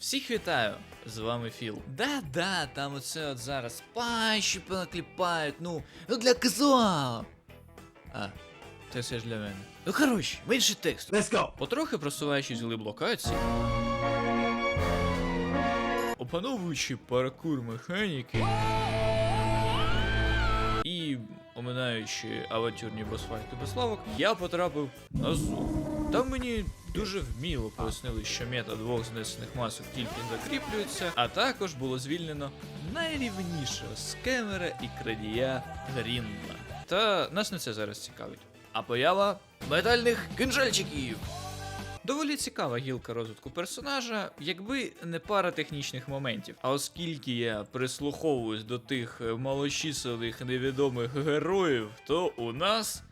Всіх вітаю! З вами Філ. Да-да, там оце от зараз пащі понакліпають, ну, ну для казуалу. А, це все ж для мене. Ну коротше, менше тексту. Let's go. Потрохи просуваючись глиб локації. Опановуючи паркур механіки. І оминаючи авантюрні босфайти без лавок, я потрапив на зу. Там мені дуже вміло пояснили, що мета двох знесених масок тільки закріплюється, а також було звільнено найрівнішого скемера і крадія Грінна. Та нас не це зараз цікавить. А поява метальних кинжальчиків. Доволі цікава гілка розвитку персонажа, якби не пара технічних моментів. А оскільки я прислуховуюсь до тих малочисленних невідомих героїв, то у нас.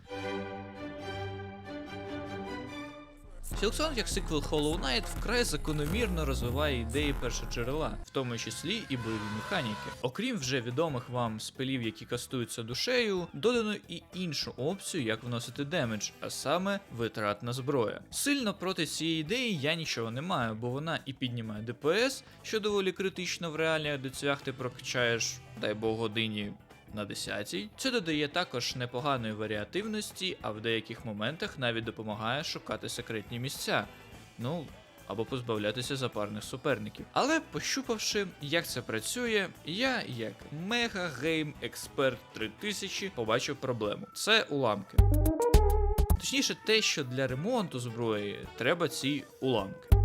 Silksong як сиквел Hollow Knight вкрай закономірно розвиває ідеї першоджерела, в тому числі і бойові механіки. Окрім вже відомих вам спелів, які кастуються душею, додано і іншу опцію, як вносити демедж, а саме витратна зброя. Сильно проти цієї ідеї я нічого не маю, бо вона і піднімає ДПС, що доволі критично в реаліях, де цвях ти прокачаєш, дай Бог годині на 10 Це додає також непоганої варіативності, а в деяких моментах навіть допомагає шукати секретні місця. Ну. Або позбавлятися запарних суперників. Але пощупавши, як це працює, я, як Мега Гейм Експерт 3000, побачив проблему: це уламки. Точніше, те, що для ремонту зброї треба ці уламки.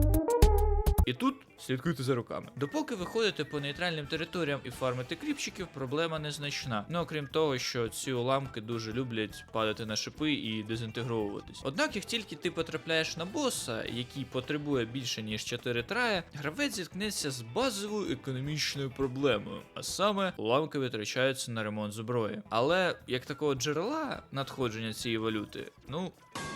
І слідкуйте за руками. Допоки ви ходите по нейтральним територіям і фармите кріпчиків, проблема незначна. Ну окрім того, що ці уламки дуже люблять падати на шипи і дезінтегровуватись. Однак, як тільки ти потрапляєш на боса, який потребує більше ніж 4 трая, гравець зіткнеться з базовою економічною проблемою, а саме уламки витрачаються на ремонт зброї. Але як такого джерела надходження цієї валюти, ну.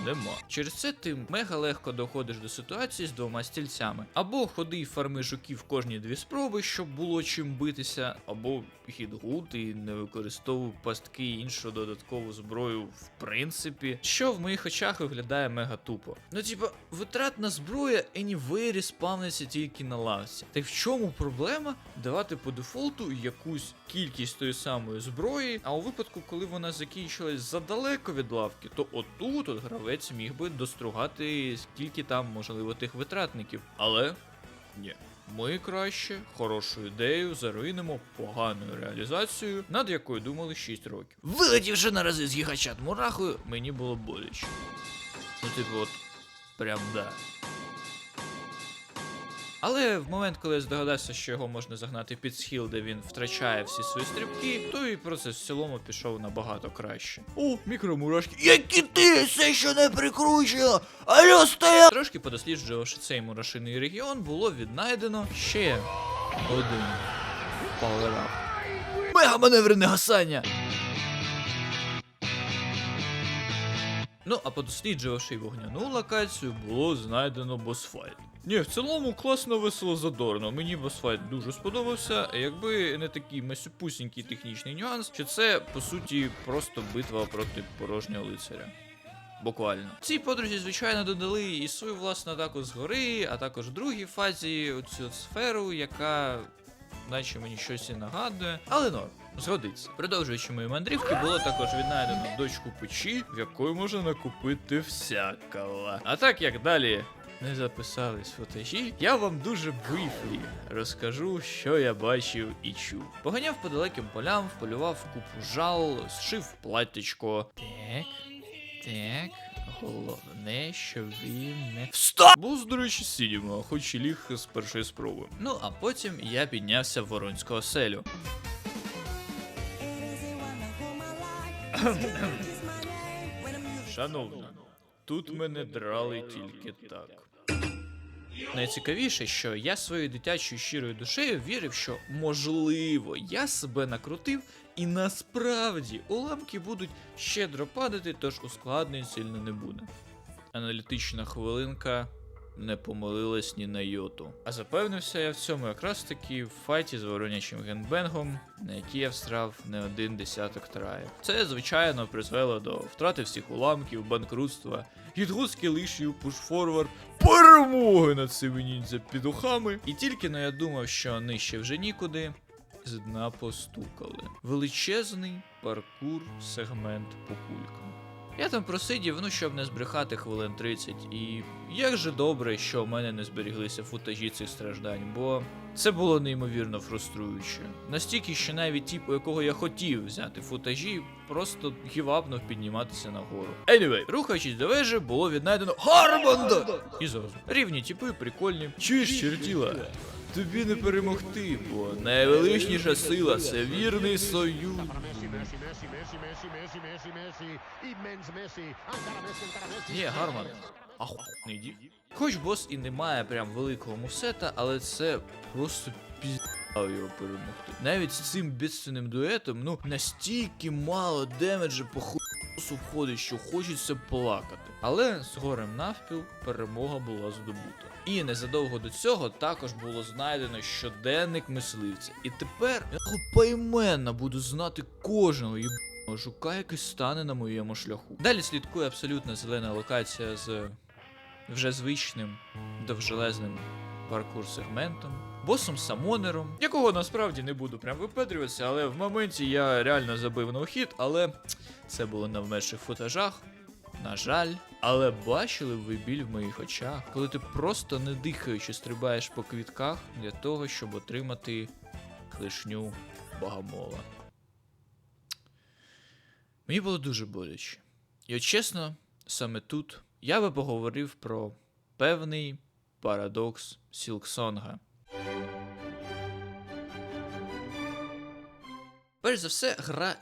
Нема. Через це ти мега легко доходиш до ситуації з двома стільцями. Або ходи й фарми жуків кожні дві спроби, щоб було чим битися, або хідгут і не використовуй пастки і іншу додаткову зброю в принципі, що в моїх очах виглядає мега тупо. Ну, типа, витратна зброя anyway респавниться тільки на лавці. Так в чому проблема давати по дефолту якусь кількість тої самої зброї, а у випадку, коли вона закінчилась задалеко від лавки, то отут от гравець міг би достругати скільки там можливо тих витратників. Але ні. Ми краще хорошу ідею заруїнимо поганою реалізацією, над якою думали 6 років. Вилетівши на рази з гігачат мурахою, мені було боляче. Ну, типу, от прям да. Але в момент, коли я здогадався, що його можна загнати під схил, де він втрачає всі свої стрибки, то і процес в цілому пішов набагато краще. О, мікромурашки. Які ти все що не прикручено! Алло, стоя! Трошки подосліджувавши цей мурашиний регіон, було віднайдено ще один пауерап. Мега маневрене гасання! Ну, а подосліджувавши вогняну локацію, було знайдено босфайт. Ні, в цілому класно, весело, задорно. Мені босфайт дуже сподобався, якби не такий масюпусінький технічний нюанс, що це по суті просто битва проти порожнього лицаря. Буквально. Цій подрузі, звичайно, додали і свою власну атаку згори, а також в другій фазі оцю сферу, яка наче мені щось і нагадує, але норм. Згодиться. Продовжуючи мої мандрівки, було також віднайдено дочку печі, в якої можна накупити всякого. А так як далі не записались футажі, я вам дуже бріфлі розкажу, що я бачив і чув. Поганяв по далеким полям, вполював купу жал, зшив платтячко. Так, так. Головне, що він не Стоп! Бос, до речі, сідімо, хоч і ліг з першої спроби. Ну а потім я піднявся в Воронську оселю. Шановна, тут мене драли тільки так. Найцікавіше, що я своєю дитячою щирою душею вірив, що можливо я себе накрутив, і насправді уламки будуть щедро падати, тож ускладнень сильно не буде. Аналітична хвилинка не помилилась ні на йоту. А запевнився я в цьому якраз таки в файті з воронячим генбенгом, на який я встрав не один десяток траїв. Це, звичайно, призвело до втрати всіх уламків, банкрутства, гідгузки лишів, пушфорвард, перемоги над цими ніндзя підухами. І тільки но я думав, що нижче вже нікуди, з дна постукали. Величезний паркур сегмент по кулькам. Я там просидів, ну щоб не збрехати хвилин 30, і як же добре, що в мене не зберіглися футажі цих страждань, бо це було неймовірно фруструюче. Настільки, що навіть тип, у якого я хотів взяти футажі, просто гівапнув підніматися нагору. Anyway, рухаючись до вежі, було віднайдено Гарбанда! І зразу. Рівні типи, прикольні. Чуєш, чертіла? Тобі не перемогти, бо найвеличніша сила це вірний союз. Ні, гарман. Ахуй дів. Хоч бос і не має прям великого мусета, але це просто піз його перемогти. Навіть з цим бідственним дуетом, ну настільки мало демеджа похуй входить, що хочеться плакати. Але з горем навпіл перемога була здобута. І незадовго до цього також було знайдено щоденник мисливця. І тепер я поіменно буду знати кожного їб жука, який стане на моєму шляху. Далі слідкує абсолютно зелена локація з вже звичним довжелезним паркур-сегментом, босом самонером, якого насправді не буду прям випедрюватися, але в моменті я реально забив на ухід, але це було на вмерших футажах. На жаль, але бачили ви біль в моїх очах, коли ти просто не дихаючи стрибаєш по квітках для того, щоб отримати клешню богомола. Мені було дуже боляче. І от чесно, саме тут я би поговорив про певний парадокс Сілксонга. Перш за все, гра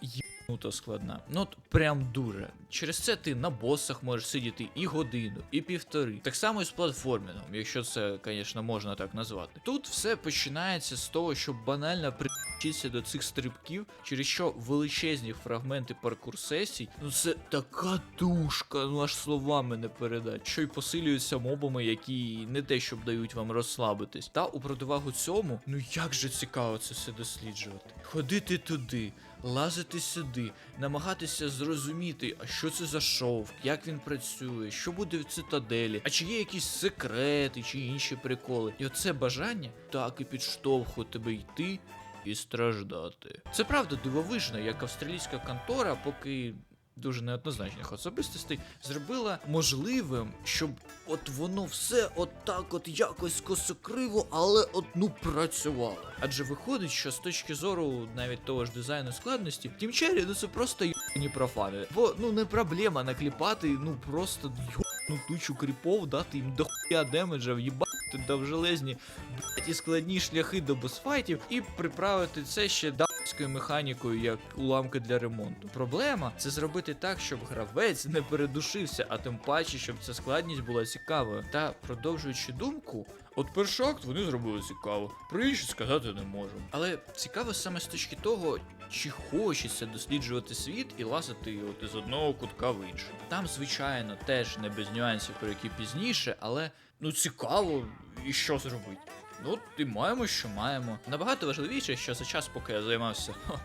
єбнуто складна. Ну от прям дуже. Через це ти на босах можеш сидіти і годину, і півтори. Так само і з платформінгом, якщо це, звісно, можна так назвати. Тут все починається з того, щоб банально привчитися до цих стрибків, через що величезні фрагменти паркур сесій, ну це така тушка, ну аж словами не передать. Що й посилюються мобами, які не те, щоб дають вам розслабитись. Та у противагу цьому, ну як же цікаво це все досліджувати. Ходити туди, лазити сюди, намагатися зрозуміти, а що це за шовк, як він працює, що буде в цитаделі, а чи є якісь секрети, чи інші приколи. І оце бажання так і підштовхує тебе йти і страждати. Це правда дивовижно, як австралійська контора, поки дуже неоднозначних особистостей, зробила можливим, щоб от воно все отак от якось косокриво, але от ну працювало. Адже виходить, що з точки зору навіть того ж дизайну складності, тімчері, ну це просто йобані профани. Бо ну не проблема накліпати, ну просто йобану тучу кріпов, дати їм дохуя демеджа, в'їбати довжелезні блять, і складні шляхи до босфайтів і приправити це ще дамською механікою, як уламки для ремонту. Проблема це зробити так, щоб гравець не передушився, а тим паче, щоб ця складність була цікавою. Та продовжуючи думку. От перший акт вони зробили цікаво, про інші сказати не можу. Але цікаво саме з точки того, чи хочеться досліджувати світ і лазити от із одного кутка в інший. Там, звичайно, теж не без нюансів, про які пізніше, але ну цікаво, і що зробити. Ну, і маємо, що маємо. Набагато важливіше, що за час, поки я займався ха,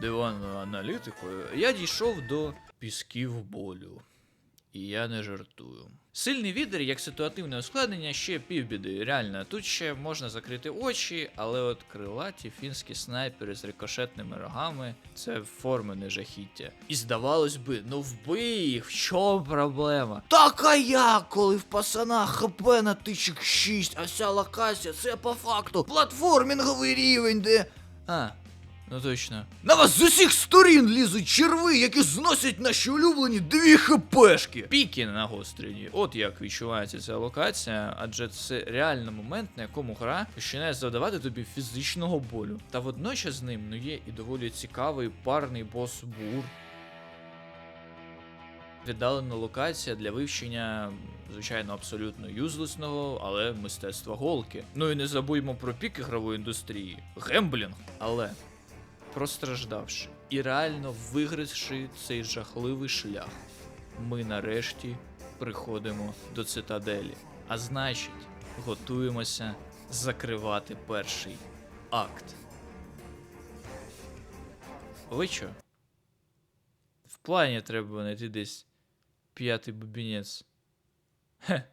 диванною аналітикою, я дійшов до пісків болю. І я не жартую. Сильний відер як ситуативне ускладнення ще півбіди. Реально, тут ще можна закрити очі, але от крилаті фінські снайпери з рикошетними рогами це формене жахіття. І здавалось би, ну вбий їх, в чому проблема? Так а як, коли в пацана хп на тичок 6, а вся локація це по факту платформінговий рівень, де. А, Ну точно. На вас з усіх сторін лізуть черви, які зносять наші улюблені дві хпшки. Піки нагострені. От як відчувається ця локація, адже це реально момент, на якому гра починає завдавати тобі фізичного болю. Та водночас з ним ну є і доволі цікавий парний бос бур. Віддалена локація для вивчення, звичайно, абсолютно юзлесного, але мистецтва голки. Ну і не забудьмо про пік ігрової індустрії. Гемблінг. Але простраждавши і реально вигризши цей жахливий шлях, ми нарешті приходимо до цитаделі. А значить, готуємося закривати перший акт. Ви що? В плані треба знайти десь п'ятий бубінець. Хе.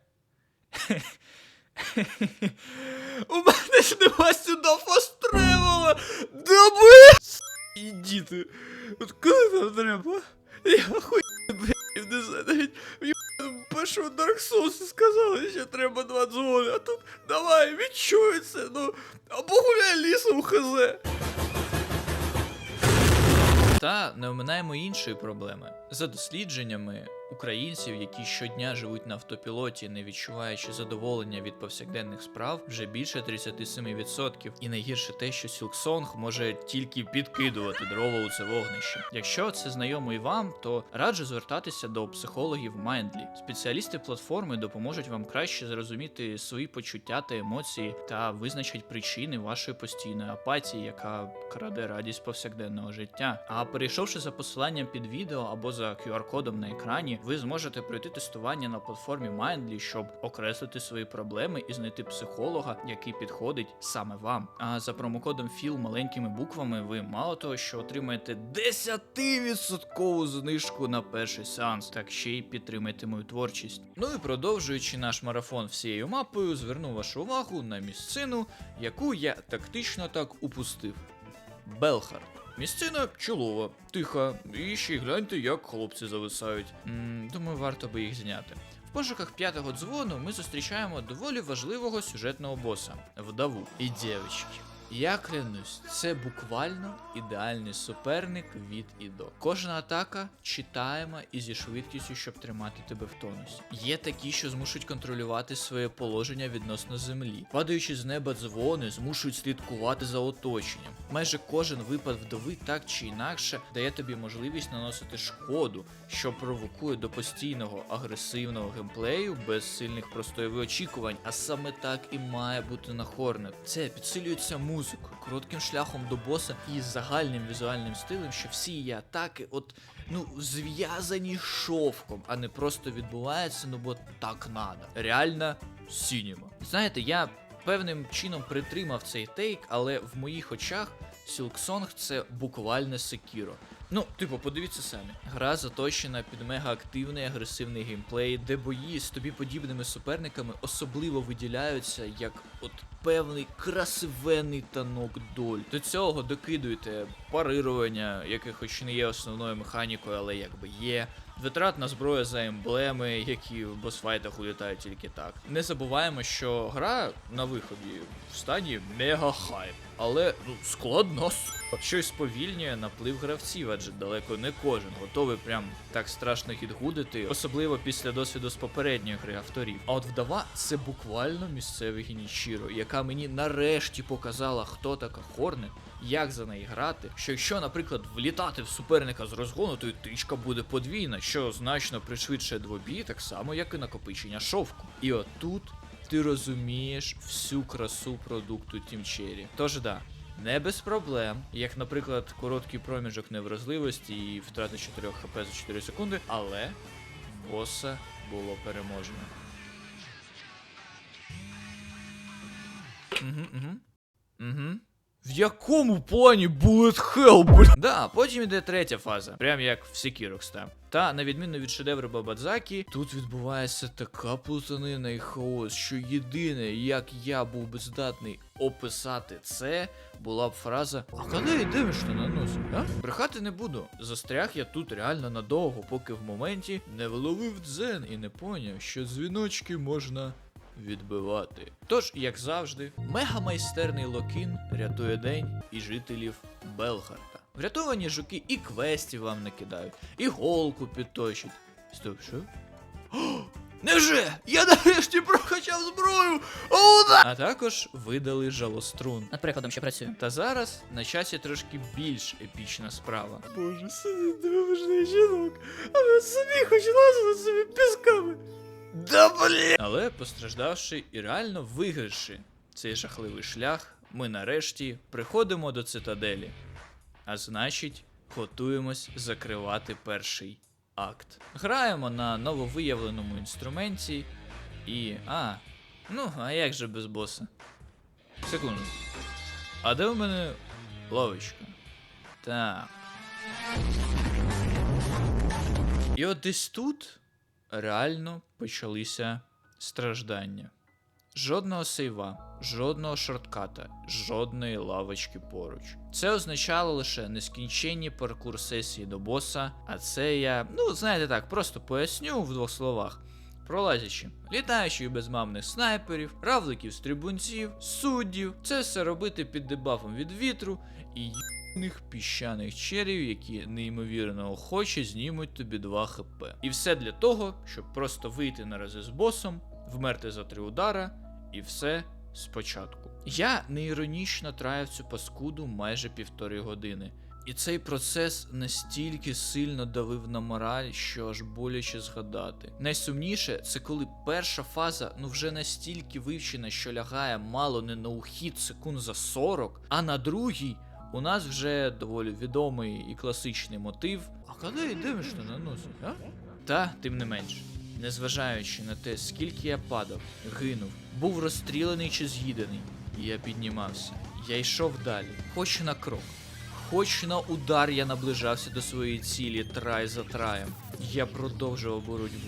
У мене ж нема сюди фастревела! Доби! Ідіти! От коли нам треба? Я хуй, блядь, не знаю, навіть єбаному Dark Souls сказали, що треба два дзвони, а тут давай, відчуй це, ну, або гуляй лісом хз. Та не оминаємо іншої проблеми. За дослідженнями українців, які щодня живуть на автопілоті, не відчуваючи задоволення від повсякденних справ, вже більше 37%. І найгірше те, що Silksong може тільки підкидувати дрова у це вогнище. Якщо це знайомо і вам, то раджу звертатися до психологів Mindly. Спеціалісти платформи допоможуть вам краще зрозуміти свої почуття та емоції та визначать причини вашої постійної апатії, яка краде радість повсякденного життя. А перейшовши за посиланням під відео або за QR-кодом на екрані, ви зможете пройти тестування на платформі Mindly, щоб окреслити свої проблеми і знайти психолога, який підходить саме вам. А за промокодом FIL маленькими буквами ви мало того, що отримаєте 10% знижку на перший сеанс, так ще й підтримайте мою творчість. Ну і продовжуючи наш марафон всією мапою, зверну вашу увагу на місцину, яку я тактично так упустив. Белхард. Місцина чолова, тиха, і ще й гляньте, як хлопці зависають. м думаю, варто би їх зняти. В пошуках п'ятого дзвону ми зустрічаємо доволі важливого сюжетного боса вдову і дівчатки. Я клянусь, це буквально ідеальний суперник від і до. Кожна атака читаємо і зі швидкістю, щоб тримати тебе в тонусі. Є такі, що змушують контролювати своє положення відносно землі. Падаючи з неба дзвони, змушують слідкувати за оточенням. Майже кожен випад вдови так чи інакше дає тобі можливість наносити шкоду, що провокує до постійного агресивного геймплею без сильних простоїв очікувань. А саме так і має бути на Хорнет. Це підсилюється музикою, коротким шляхом до боса і загальним візуальним стилем, що всі її атаки, от ну зв'язані шовком, а не просто відбуваються, ну бо так надо. Реальна сінема. Знаєте, я певним чином притримав цей тейк, але в моїх очах Silksong це буквально секіро. Ну, типу, подивіться самі. Гра заточена під мегаактивний агресивний геймплей, де бої з тобі подібними суперниками особливо виділяються як от певний красивенний танок доль. До цього докидуєте парирування, яке хоч не є основною механікою, але якби є. Витратна зброя за емблеми, які в босфайтах улітають тільки так. Не забуваємо, що гра на виході в стані мега хайп. Але ну складно, щось сповільнює наплив гравців, адже далеко не кожен готовий прям так страшно відгудити, особливо після досвіду з попередньої гри авторів. А от вдова це буквально місцевий гінічіро, яка мені нарешті показала, хто така Хорнет, як за неї грати. Що якщо, наприклад, влітати в суперника з розгону, то й тичка буде подвійна, що значно пришвидшує двобій, так само як і накопичення шовку. І отут ти розумієш всю красу продукту Cherry. Тож да. Не без проблем, як, наприклад, короткий проміжок невразливості і втрата 4 хп за 4 секунди, але боса було переможено. Угу, угу. Угу. В якому плані Bullet Hell, бля? Да, потім іде третя фаза, прям як в Sekiro, та. Та, на відміну від шедевру Бабадзакі, тут відбувається така плутанина і хаос, що єдине, як я був би здатний описати це, була б фраза А коли йдемо що наносить, а? Брехати не буду. Застряг я тут реально надовго, поки в моменті не вловив дзен і не поняв, що дзвіночки можна відбивати. Тож, як завжди, мегамайстерний Локін рятує день і жителів Белхарта. Врятовані жуки і квестів вам накидають, і голку підточать. Стоп, що? О, Невже? Я нарешті прокачав зброю! Оуда! А також видали жалострун. Над прикладом ще працюю. Та зараз на часі трошки більш епічна справа. Боже, сидить дивовижний жінок, а ви самі хоч лазили собі пісками. Да блін! Але постраждавши і реально виграши цей жахливий шлях, ми нарешті приходимо до цитаделі. А значить, готуємось закривати перший акт. Граємо на нововиявленому інструменті І. А. Ну, а як же без боса? Секунду. А де у мене лавочка? Так. І от десь тут реально почалися страждання. Жодного сейва, жодного шортката, жодної лавочки поруч. Це означало лише нескінченні паркур сесії до боса, а це я, ну знаєте так, просто поясню в двох словах. Пролазячи, літаючих безмамних снайперів, равликів стрибунців, суддів, це все робити під дебафом від вітру і піщаних черів, які неймовірно охоче знімуть тобі 2 хп. І все для того, щоб просто вийти на рази з босом, вмерти за три удара, і все спочатку. Я неіронічно траяв цю паскуду майже півтори години. І цей процес настільки сильно давив на мораль, що аж боляче згадати. Найсумніше це коли перша фаза ну вже настільки вивчена, що лягає мало не на ухід секунд за 40, а на другій у нас вже доволі відомий і класичний мотив. А коли йдемо що наносить, а? Та, тим не менш, незважаючи на те, скільки я падав, гинув, був розстріляний чи з'їдений, я піднімався. Я йшов далі, хоч на крок. Хоч на удар я наближався до своєї цілі трай за траєм, я продовжував боротьбу.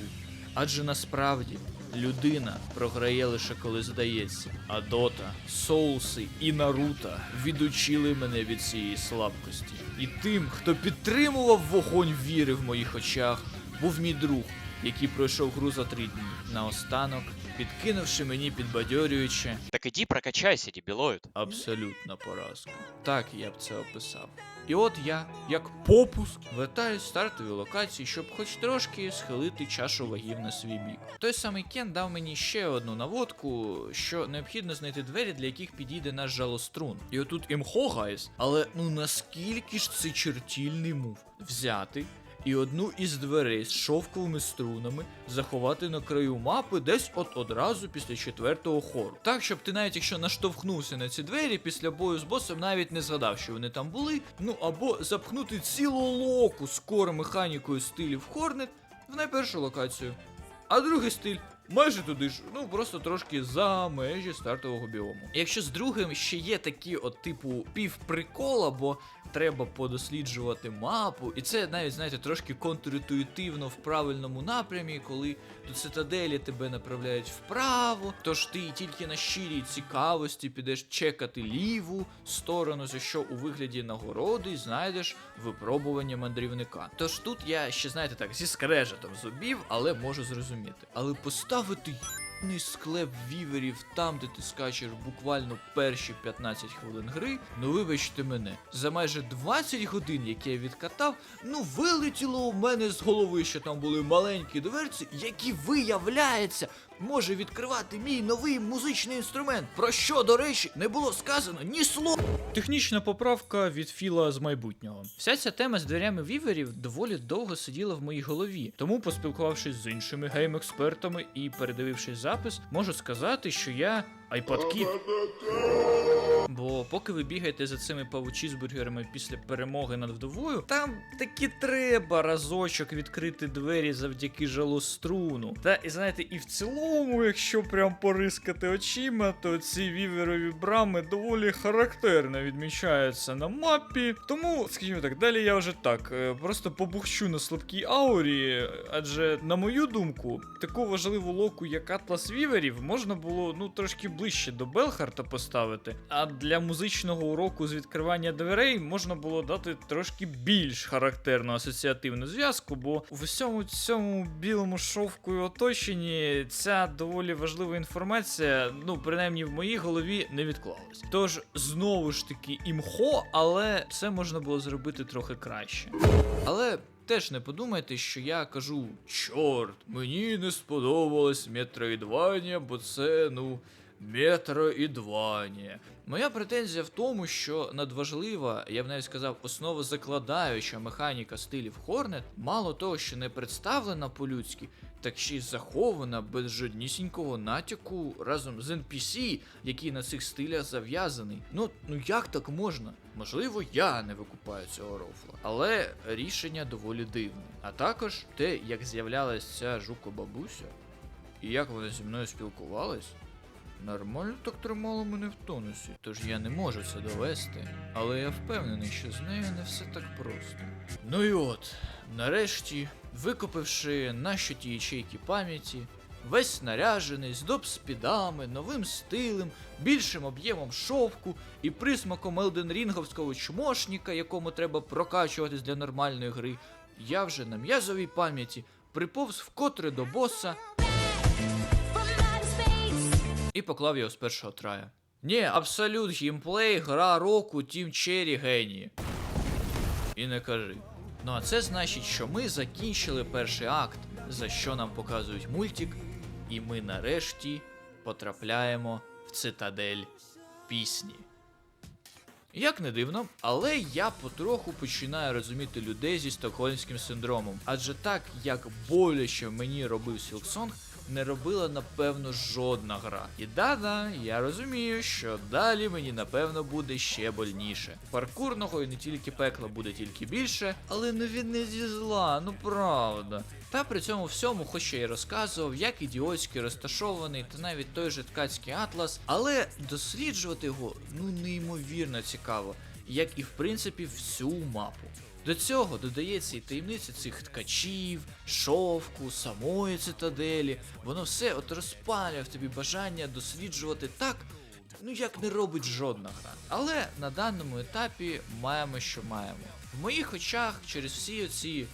Адже насправді людина програє лише коли здається, а Дота, Соуси і Наруто відучили мене від цієї слабкості. І тим, хто підтримував вогонь віри в моїх очах, був мій друг, який пройшов гру за три дні. Наостанок, підкинувши мені підбадьорююче, Так иди прокачайся, дебилоид. Абсолютна поразка. Так я б це описав. І от я, як попуск, вертаюсь в стартові локації, щоб хоч трошки схилити чашу вагів на свій бік. Той самий Кен дав мені ще одну наводку, що необхідно знайти двері, для яких підійде наш жалострун. І отут імхо гайс, але ну наскільки ж це чертільний мув взяти. І одну із дверей з шовковими струнами заховати на краю мапи десь от одразу після четвертого хору. Так, щоб ти навіть якщо наштовхнувся на ці двері після бою з босом, навіть не згадав, що вони там були. Ну або запхнути цілу локу з кор механікою стилів Hornet в найпершу локацію. А другий стиль майже туди ж, ну просто трошки за межі стартового біому. Якщо з другим ще є такі, от типу, півприкола, бо треба подосліджувати мапу, і це навіть, знаєте, трошки контрінтуїтивно в правильному напрямі, коли до цитаделі тебе направляють вправо, тож ти тільки на щирій цікавості підеш чекати ліву сторону, за що у вигляді нагороди знайдеш випробування мандрівника. Тож тут я ще, знаєте так, зі скрежетом зубів, але можу зрозуміти. Але поставити й**ний склеп віверів там, де ти скачеш буквально перші 15 хвилин гри, ну вибачте мене, за майже 20 годин, які я відкатав, ну вилетіло у мене з голови, що там були маленькі дверці, які виявляється, може відкривати мій новий музичний інструмент. Про що, до речі, не було сказано ні слова. Технічна поправка від Філа з майбутнього. Вся ця тема з дверями віверів доволі довго сиділа в моїй голові. Тому, поспілкувавшись з іншими гейм-експертами і передивившись запис, можу сказати, що я айпадкіт. Бо поки ви бігаєте за цими павучізбургерами після перемоги над вдовою, там таки треба разочок відкрити двері завдяки жалоструну. Та і знаєте, і в цілому, якщо прям порискати очима, то ці віверові брами доволі характерно відмічаються на мапі. Тому, скажімо так, далі я вже так, е, просто побухчу на слабкій аурі, адже, на мою думку, таку важливу локу, як Атлас Віверів, можна було ну трошки ближче до Белхарта поставити. А для музичного уроку з відкривання дверей можна було дати трошки більш характерну асоціативну зв'язку, бо в усьому цьому білому шовку і оточенні ця доволі важлива інформація, ну принаймні в моїй голові не відклалась. Тож знову ж таки імхо, але це можна було зробити трохи краще. Але теж не подумайте, що я кажу: чорт, мені не сподобалось Metroidvania, бо це, ну, Metroidvania. Моя претензія в тому, що надважлива, я б навіть сказав, основозакладаюча механіка стилів Hornet, мало того, що не представлена по-людськи, так ще й захована без жоднісінького натяку разом з NPC, який на цих стилях зав'язаний. Ну, ну як так можна? Можливо, я не викупаю цього рофла, але рішення доволі дивне. А також те, як з'являлася ця жуко-бабуся. І як вони зі мною спілкувались? Нормально так тримало мене в тонусі, тож я не можу це довести, але я впевнений, що з нею не все так просто. Ну і от, нарешті, викупивши наші ті ячейки пам'яті, весь снаряжений з доп-спідами, новим стилем, більшим об'ємом шовку і присмаком елденрінговського чмошника, якому треба прокачуватись для нормальної гри, я вже на м'язовій пам'яті приповз вкотре до боса і поклав його з першого трая. Ні, абсолют геймплей, гра року, Тім Черрі генії. І не кажи. Ну а це значить, що ми закінчили перший акт, за що нам показують мультик, і ми нарешті потрапляємо в цитадель пісні. Як не дивно, але я потроху починаю розуміти людей зі стокгольмським синдромом, адже так як боляче мені робив Silksong, не робила напевно жодна гра. І да-да, я розумію, що далі мені напевно буде ще больніше. Паркурного і не тільки пекла буде тільки більше, але ну він не зі зла, ну правда. Та при цьому всьому, хоч я й розказував, як ідіотськи розташований та навіть той же ткацький атлас, але досліджувати його ну неймовірно цікаво, як і в принципі всю мапу. До цього додається і таємниця цих ткачів, шовку, самої цитаделі. Воно все от розпалює в тобі бажання досліджувати так, ну як не робить жодна гра. Але на даному етапі маємо, що маємо. В моїх очах через всі оці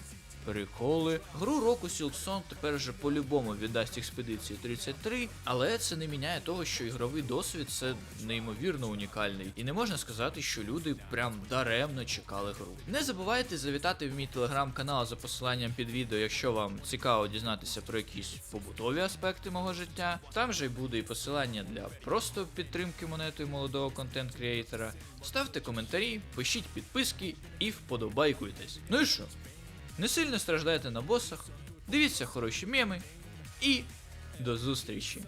приколи. Гру року Silksong тепер вже по-любому віддасть експедиції 33, але це не міняє того, що ігровий досвід це неймовірно унікальний. І не можна сказати, що люди прям даремно чекали гру. Не забувайте завітати в мій телеграм-канал за посиланням під відео, якщо вам цікаво дізнатися про якісь побутові аспекти мого життя. Там же й буде і посилання для просто підтримки монетою молодого контент-креатора. Ставте коментарі, пишіть підписки і вподобайкуйтесь. Ну і що? Не сильно страждайте на босах, дивіться хороші меми і до зустрічі!